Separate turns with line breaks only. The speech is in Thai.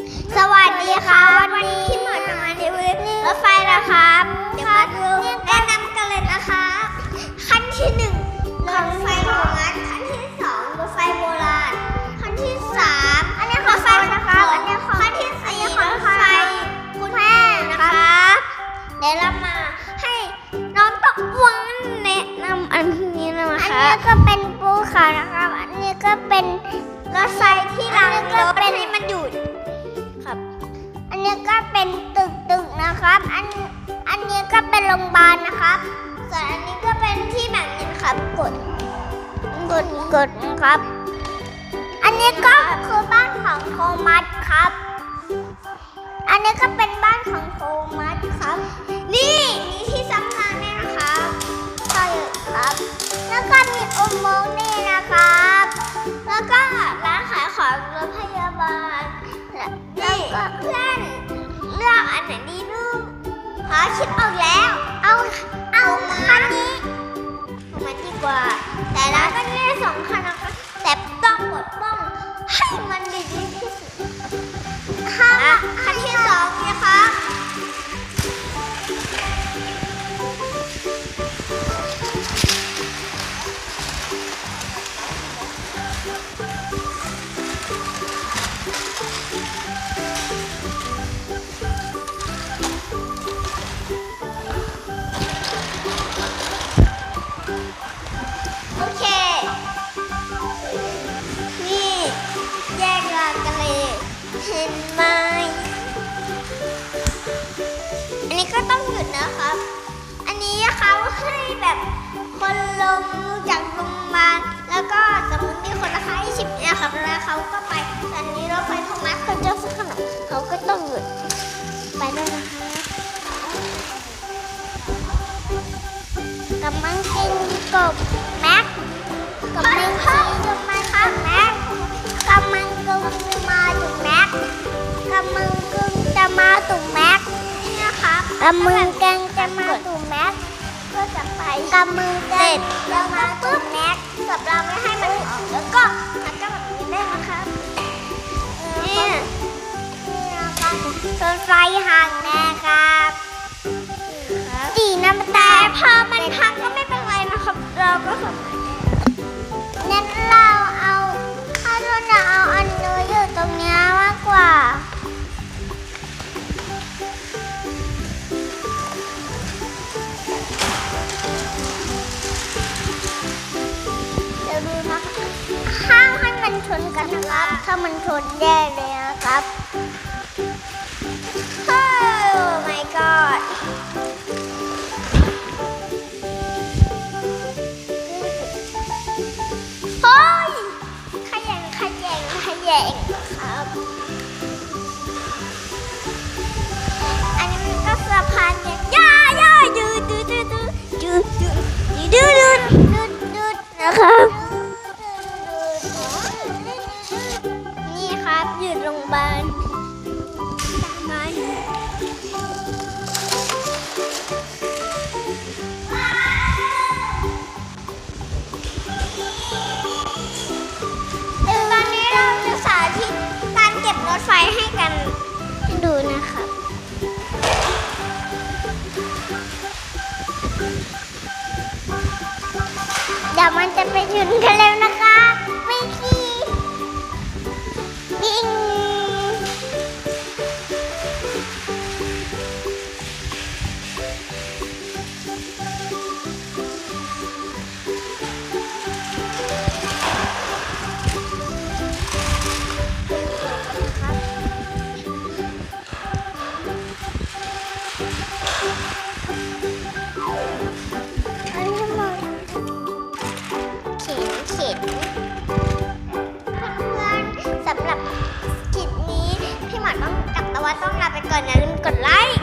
ดีค่ะวันนี้ที่หมอจะมารีวิวรถไฟนะครับเดี๋ยวมาดูแนะนำกันเลยนะครับขั้นที่หนึ่งรถไฟโบราณขั้นที่สองรถไฟโบราณขั้นที่สามอันนี้รถไฟนะครับอันนี้ขั้นที่สี่รถไฟคุณแม่นะครับเดี๋ยวเรามาให้น้องตะวันแนะนำอันนี้นะคะอันนี้ก็เป็นปูเขานะครับอันนี้ก็เป็นรถไฟที่รางรถให้มันหยุดครับอั นนี้ก็เป็นตึกตึกๆนะครับ อันอันนี้ก็เป็นโรงพยาบาลนะครับ ส่วนอันนี้ก็เป็นที่แบ่งเงินครับ กด กดกดนะครับ อันนี้ก็คือบ้านของโทมัสครับ อันนี้ก็เป็นบ้านของโทมัสครับ นี่มีที่ซักผ้าเนี่ยนะครับใช่ครับ แล้วก็มีอุโมงค์นี่นะครับ แล้วก็ร้านขายของรถพยาบาลแล้วก็เพื่อนเลือกอันไหนดีลูกหาคิดออกแล้ว เอาเอาคันนี้เอามาดีกว่า แต่เราก็ได้สองคันนะคะแต่ต้องกดป้องให้มัน ดนะครับ อันนี้เขาให้แบบคนลงจากลงมาลแล้วก็สมมติมีคนราคา20เนี่ยครับแล้วเขาก็ไปแต่อันนี้รถไฟโทมัสเขาจะสักขนาดเขาก็ต้องหยุดไปด้วยนะคะกำลังกินกบแม็กกำลังกินกบแม็กครับแม็กกำลังกึ่งมาถึงแม็กกำลังกึ่งจะมาถึงแม็ก กำลังกึ่งจะมาถึงแม็กก็จะไปกำลังเสร็จแล้วมาถึงแม็กกับเราไม่ให้มันออกแล้วก็มันก็แบบนี้ได้นะครับนี่นี่นะครับรถไฟห่างแน่ครับดีนะแต่พอมันพังก็ไม่เป็นไรนะครับ เราก็สามารถ นะครับ ถ้ามันชนแย่เลยนะครับ ข็นเข็น เพื่อนๆสำหรับคลิปนี้ พี่หมอนต้องกับตะวันต้องลาไปก่อนอย่าลืมกดไลค์